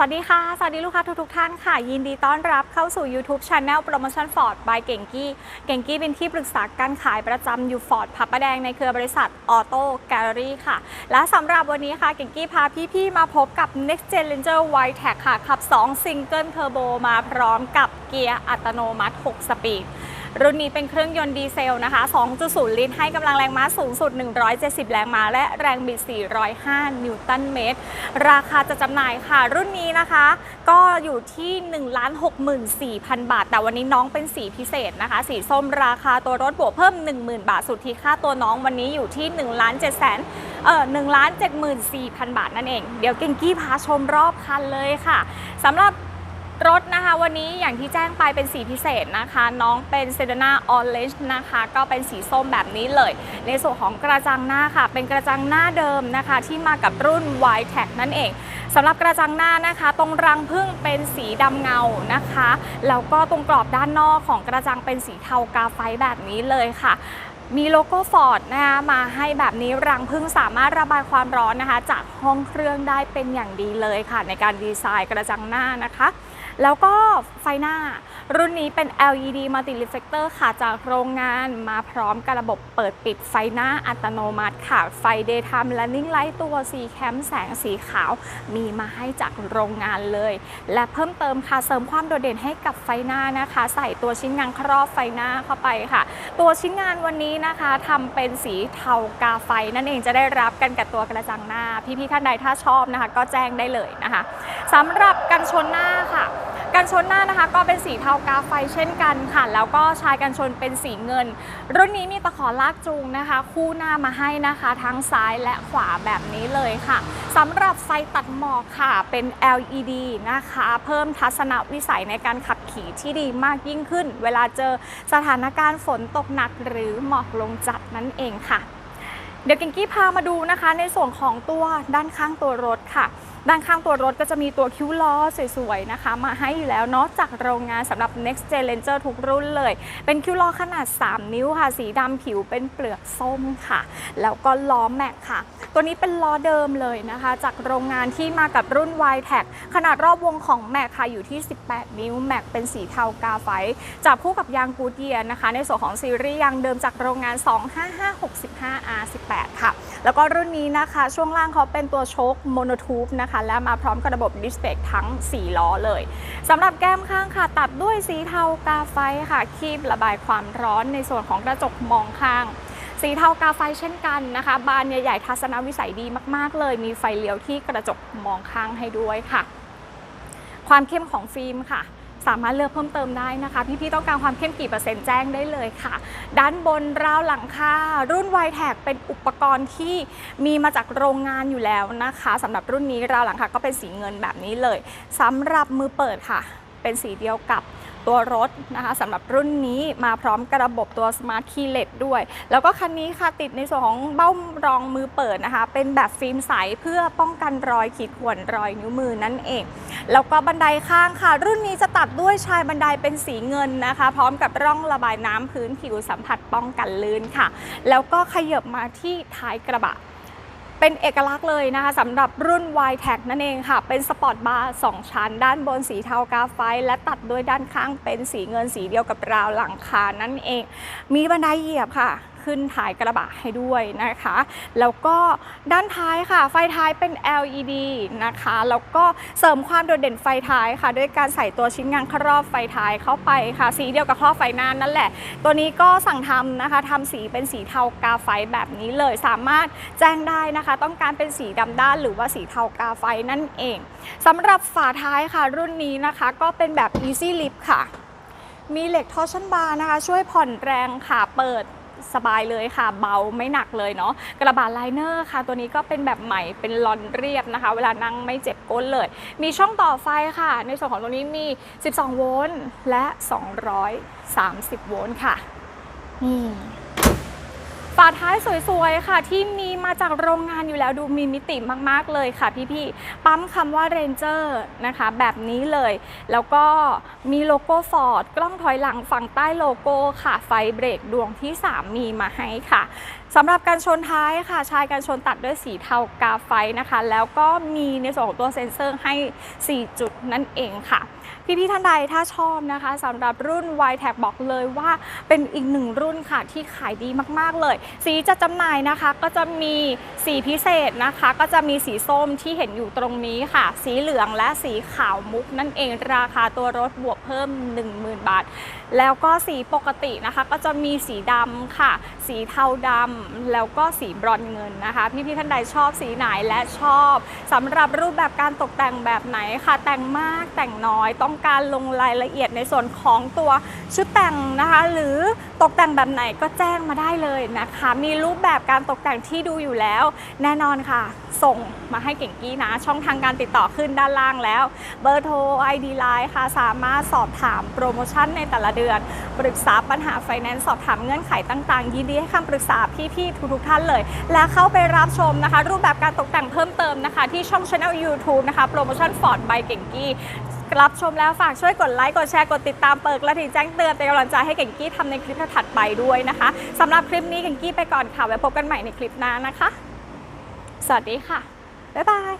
สวัสดีค่ะ สวัสดีลูกค้าทุกๆท่านค่ะ ยินดีต้อนรับเข้าสู่ YouTube Channel Promotion Ford by เก่งกี้ เก่งกี้เป็นที่ปรึกษาการขายประจำอยู่ฟอร์ดพับประแดงในเครือบริษัทออโต้แกลเลอรี่ค่ะ และสำหรับวันนี้ค่ะ เก่งกี้พาพี่ ๆ มาพบกับ Next Gen Ranger Wide Tech ค่ะ ขับ 2 Single Turbo มาพร้อมกับเกียร์อัตโนมัติ 6 สปีด รุ่นนี้เป็นเครื่องยนต์ดีเซลนะคะ 2.0 ลิตรให้กำลังแรงม้าสูงสุด 170 แรงม้า และแรงบิด 405 นิวตันเมตร ราคาจะจำหน่ายค่ะ รุ่นนี้นะคะ ก็อยู่ที่ 1 64,000บาท แต่วันนี้น้องเป็นสีพิเศษนะคะ สีส้มราคาตัวรถบวกเพิ่ม 10,000 บาท สุทธิค่าตัวน้องวันนี้อยู่ที่ 1 7 0 0 0 0เออ1 74,000 บาทนั่นเอง เดี๋ยวเก่งกี้พาชมรอบคันเลยค่ะสำหรับรถ นะคะ วันนี้อย่างที่แจ้งไปเป็นสีพิเศษนะคะ น้องเป็นเซเดนาออเรนจ์นะคะ ก็เป็นสีส้มแบบนี้เลย ในส่วนของกระจังหน้าค่ะ เป็นกระจังหน้าเดิมนะคะ ที่มากับรุ่น y t e c นั่นเองสำหรับกระจังหน้านะคะ ตรงรังพึ่งเป็นสีดำเงานะคะแล้วก็ตรงกรอบด้านนอกของกระจังเป็นสีเทากาไฟแบบนี้เลยค่ะมีโลโก้ฟอร์ดนะคะมาให้แบบนี้รังพึ่งสามารถระบายความร้อนนะคะ จากห้องเครื่องได้เป็นอย่างดีเลยค่ะ ในการดีไซน์กระจังหน้านะคะ แล้วก็ไฟหน้า รุ่นนี้เป็น LED Multi Reflector ค่ะจากโรงงานมาพร้อมกับระบบเปิดปิดไฟหน้าอัตโนมัติค่ะ ไฟ Daytime Running Light ตัว C Cam แสงสีขาว มีมาให้จากโรงงานเลย และเพิ่มเติมค่ะ เสริมความโดดเด่นให้กับไฟหน้านะคะ ใส่ตัวชิ้นงานครอบไฟหน้าเข้าไปค่ะ ตัวชิ้นงานวันนี้นะคะทำเป็นสีเทากาไฟ นั่นเองจะได้รับกันกับตัวกระจังหน้า พี่ๆท่านใดถ้าชอบนะคะ ก็แจ้งได้เลยนะคะสำหรับกันชนหน้าค่ะ กันชนหน้านะคะ ก็เป็นสีเทากาไฟเช่นกันค่ะ แล้วก็ชายกันชนเป็นสีเงิน รุ่นนี้มีตะขอลากจูงนะคะ คู่หน้ามาให้นะคะ ทั้งซ้ายและขวาแบบนี้เลยค่ะสำหรับไฟตัดหมอกค่ะเป็น LED นะคะ เพิ่มทัศนวิสัยในการขับขี่ที่ดีมากยิ่งขึ้น เวลาเจอสถานการณ์ฝนตกหนักหรือหมอกลงจัดนั่นเองค่ะ เดี๋ยวกิงกี้พามาดูนะคะ ในส่วนของตัวด้านข้างตัวรถค่ะด้านข้างตัวรถก็จะมีตัวคิ้วล้อสวยๆนะคะ มาให้อยู่แล้วเนาะจากโรงงานสำหรับ Next Gen Ranger ทุกรุ่นเลย เป็นคิ้วล้อขนาด 3 นิ้วค่ะ สีดำผิวเป็นเปลือกส้มค่ะ แล้วก็ล้อแม็กค่ะ ตัวนี้เป็นล้อเดิมเลยนะคะ จากโรงงานที่มากับรุ่น y t e c ขนาดรอบวงของแม็กค่ะอยู่ที่ 18 นิ้วแม็กเป็นสีเทากาไฟจับคู่กับยางกูเยียนะคะ ในส่วนของซีรีส์ยางเดิมจากโรงงาน 25565 R18 ค่ะ แล้วก็รุ่นนี้นะคะ ช่วงล่างเขาเป็นตัวโชคโมโนทูบนะคะ และมาพร้อมกับระบบดิสเบรกทั้ง 4 ล้อเลยสำหรับแก้มข้างค่ะ ตัดด้วยสีเทากาไฟค่ะ คีบระบายความร้อนในส่วนของกระจกมองข้างสีเทากาไฟเช่นกันนะคะ บานใหญ่ๆทัศนวิสัยดีมากๆ เลย มีไฟเลี้ยวที่กระจกมองข้างให้ด้วยค่ะ ความเข้มของฟิล์มค่ะ สามารถเลือกเพิ่มเติมได้นะคะ พี่ๆต้องการความเข้มกี่เปอร์เซ็นต์แจ้งได้เลยค่ะ ด้านบนราวหลังคารุ่น y t e c เป็นอุปกรณ์ที่มีมาจากโรงงานอยู่แล้วนะคะสำหรับรุ่นนี้ราวหลังคาก็เป็นสีเงินแบบนี้เลยสำหรับมือเปิดค่ะ เป็นสีเดียวกับ ตัวรถนะคะสำหรับรุ่นนี้มาพร้อมกับระบบตัว Smart Keyless ด้วย แล้วก็คันนี้ค่ะติดในส่วนของเบ้ารองมือเปิดนะคะ เป็นแบบฟิล์มใสเพื่อป้องกันรอยขีดข่วนรอยนิ้วมือนั่นเอง แล้วก็บันไดข้างค่ะ รุ่นนี้จะตัดด้วยชายบันไดเป็นสีเงินนะคะ พร้อมกับร่องระบายน้ำพื้นผิวสัมผัสป้องกันลื่นค่ะ แล้วก็ขยับมาที่ท้ายกระบะ เป็นเอกลักษณ์เลยนะคะสำหรับรุ่น y t e c นั่นเองค่ะ เป็นสปอร์ตบาร์2ชั้น ด้านบนสีเทากาไฟ และตัดด้วยด้านข้างเป็นสีเงินสีเดียวกับราวหลังคานั่นเอง มีบันไดเหยียบค่ะ ขึ้นท้ายกระบะให้ด้วยนะคะ แล้วก็ด้านท้ายค่ะ ไฟท้ายเป็น LED นะคะ แล้วก็เสริมความโดดเด่นไฟท้ายค่ะ ด้วยการใส่ตัวชิ้นงานครอบไฟท้ายเข้าไปค่ะ สีเดียวกับครอบไฟหน้านั่นแหละ ตัวนี้ก็สั่งทำนะคะทำสีเป็นสีเทากาไฟแบบนี้เลย สามารถแจ้งได้นะคะ ต้องการเป็นสีดำด้านหรือว่าสีเทากาไฟนั่นเองสำหรับฝาท้ายค่ะ รุ่นนี้นะคะ ก็เป็นแบบ Easy Lift ค่ะมีเหล็กทอร์ชันบาร์นะคะ ช่วยผ่อนแรงค่ะ เปิด สบายเลยค่ะ เบาไม่หนักเลยเนาะกระบะไลเนอร์ค่ะ ตัวนี้ก็เป็นแบบใหม่เป็นลอนเรียบนะคะ เวลานั่งไม่เจ็บก้นเลย มีช่องต่อไฟค่ะ ในส่วนของตรงนี้มี 12 โวลต์และ 230 โวลต์ค่ะนี่ฝาท้ายสวยๆค่ะที่มี มาจากโรงงานอยู่แล้วดูมีมิติมาก ๆ เลยค่ะพี่ๆปั๊มคำว่า Ranger นะคะ แบบนี้เลย แล้วก็มีโลโก้ Ford กล้องถอยหลังฝั่งใต้โลโก้ค่ะ ไฟเบรกดวงที่ 3 มีมาให้ค่ะสำหรับการชนท้ายค่ะ ชายการชนตัดด้วยสีเทากาไฟนะคะ แล้วก็มีในส่วนของตัวเซ็นเซอร์ให้ 4 จุดนั่นเองค่ะ พี่ๆท่านใดถ้าชอบนะคะสำหรับรุ่น y t a g บอกเลยว่าเป็นอีกหนึ่งรุ่นค่ะที่ขายดีมากๆเลย สีจะจำหน่ายนะคะก็จะมีสีพิเศษนะคะ ก็จะมีสีส้มที่เห็นอยู่ตรงนี้ค่ะ สีเหลืองและสีขาวมุกนั่นเองราคาตัวรถบวกเพิ่ม 10,000 บาท แล้วก็สีปกตินะคะ ก็จะมีสีดำค่ะ สีเทาดำแล้วก็สีบรอนเงินนะคะ พี่ๆท่านใดชอบสีไหนและชอบสำหรับรูปแบบการตกแต่งแบบไหนค่ะ แต่งมากแต่งน้อยต้องการลงรายละเอียดในส่วนของตัวชุดแต่งนะคะ หรือตกแต่งแบบไหนก็แจ้งมาได้เลยนะคะ มีรูปแบบการตกแต่งที่ดูอยู่แล้ว แน่นอนค่ะ ส่งมาให้เก่งกี้นะ ช่องทางการติดต่อขึ้นด้านล่างแล้ว เบอร์โทร ID Line ค่ะ สามารถสอบถามโปรโมชั่นในแต่ละเดือน ปรึกษาปัญหาไฟแนนซ์สอบถามเงื่อนไขต่างๆ ยินดีให้คำปรึกษาพี่ๆทุกๆท่านเลย และเข้าไปรับชมนะคะ รูปแบบการตกแต่งเพิ่มเติมนะคะ ที่ช่อง Channel YouTube นะคะโปรโมชั่น Ford by เก่งกี้ รับชมแล้วฝากช่วยกดไลค์ กดแชร์ กดติดตามเปิดและถึงแจ้งเตือนเป็นกำลังใจให้เก่งกี้ทำในคลิปถัดไปด้วยนะคะสำหรับคลิปนี้เก่งกี้ไปก่อนค่ะ ไว้พบกันใหม่ในคลิปหน้านะคะ สวัสดีค่ะ บ๊ายบาย